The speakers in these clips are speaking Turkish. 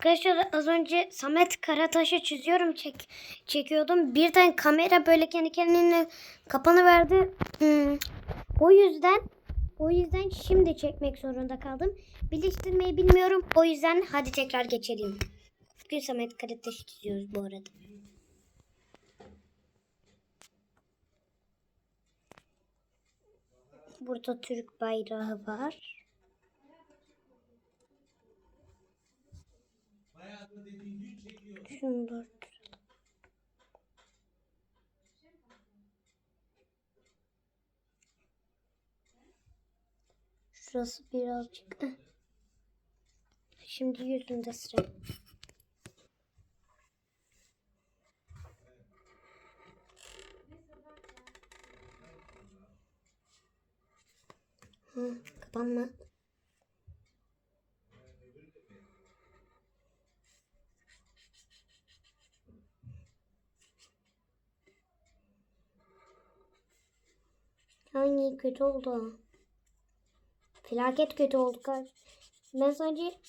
Arkadaşlar az önce Samet Karataş'ı çiziyorum çek çekiyordum. Birden kamera böyle kendi kendine kapanıverdi. Hmm. O yüzden o yüzden şimdi çekmek zorunda kaldım. Birleştirmeyi bilmiyorum. O yüzden hadi tekrar geçelim. Bugün Samet Karataş'ı çiziyoruz bu arada. Burada Türk bayrağı var. Şunu da Şurası birazcık. Şimdi yüzünde sıra. Hı, kapanma. Ay kötü oldu. Felaket kötü oldu. kar- Ben sadece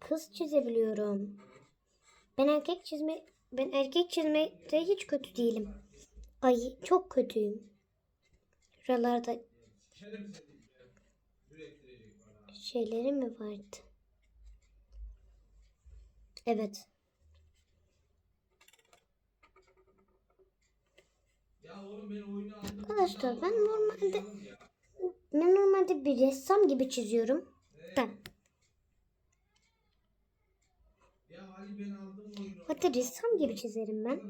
kız çizebiliyorum. Ben erkek çizme ben erkek çizmekte hiç kötü değilim. Ay çok kötüyüm. Şuralarda şeyleri mi vardı? Evet. Arkadaşlar ben normalde ben normalde bir ressam gibi çiziyorum. Ben. Hatta ressam gibi çizerim ben.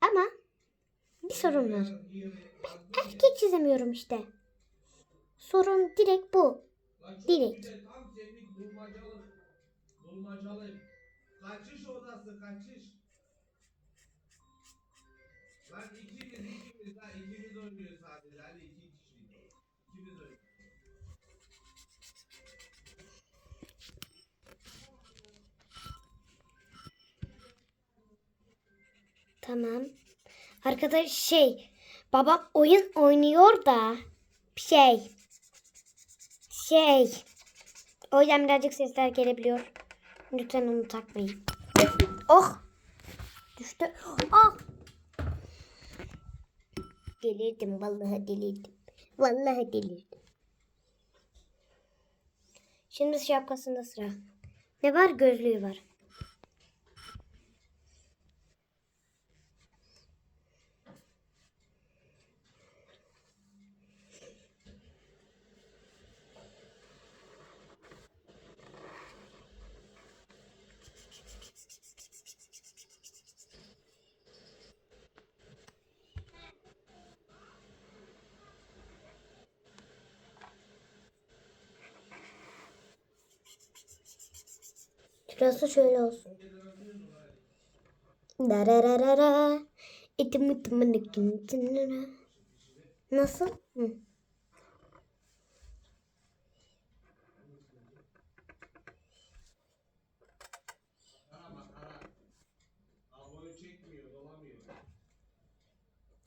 Ama bir sorun var. Ben erkek çizemiyorum işte. Sorun direkt bu. Direkt. Bulmacalı. Bulmacalı. Kaçış odası kaçış. Lan ikimiz ikimiz lan ikimiz oynuyoruz sadece. Hadi iki kişi. İkimiz oynuyoruz. Tamam. Arkadaş şey babam oyun oynuyor da şey şey o yüzden birazcık sesler gelebiliyor. Lütfen onu takmayın. Oh! Düştü. Oh! Delirdim vallahi delirdim. Vallahi delirdim. Şimdi şapkasında sıra. Ne var? Gözlüğü var. Şurası şöyle olsun. Dararara. İtim itim itim. Nasıl? Hı.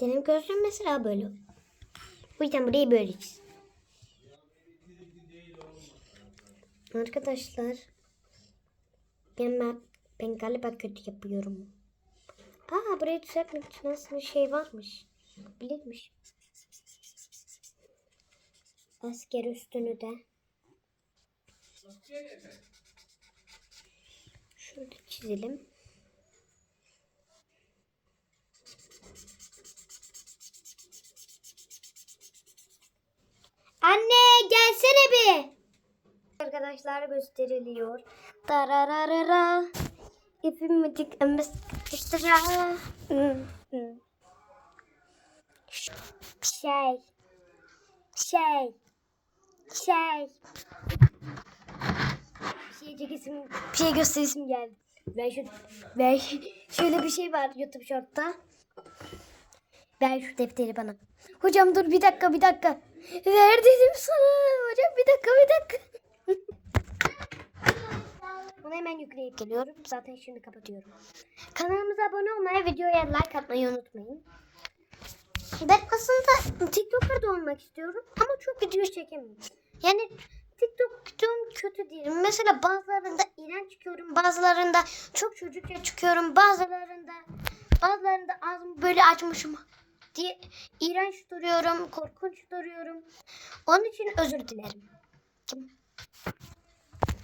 Benim gözlüğüm mesela böyle. Bu yüzden burayı böyle çiz. Arkadaşlar. Ben, ben, ben galiba kötü yapıyorum. Aa burayı düzeltmek için aslında şey varmış. Bilirmiş. Asker üstünü de. Şurada çizelim. Anne gelsene bir. Arkadaşlar gösteriliyor. Dararara. İpimi. Hı, hı. Şey. Şey. Şey. Bir şey çekesim, bir şey gösteresim geldi. Ben şu, ben şöyle bir şey var YouTube Short'ta. Ver şu defteri bana. Hocam dur bir dakika bir dakika. Ver dedim sana. Hocam bir dakika bir dakika. hemen yükleyip geliyorum. Zaten şimdi kapatıyorum. Kanalımıza abone olmayı, videoya like atmayı unutmayın. Ben aslında TikToker da olmak istiyorum ama çok video çekemiyorum. Yani TikTok kötü değilim. Mesela bazılarında iğrenç çıkıyorum, bazılarında çok çocukça çıkıyorum, bazılarında bazılarında ağzımı böyle açmışım diye iğrenç duruyorum, korkunç duruyorum. Onun için özür dilerim. Kim?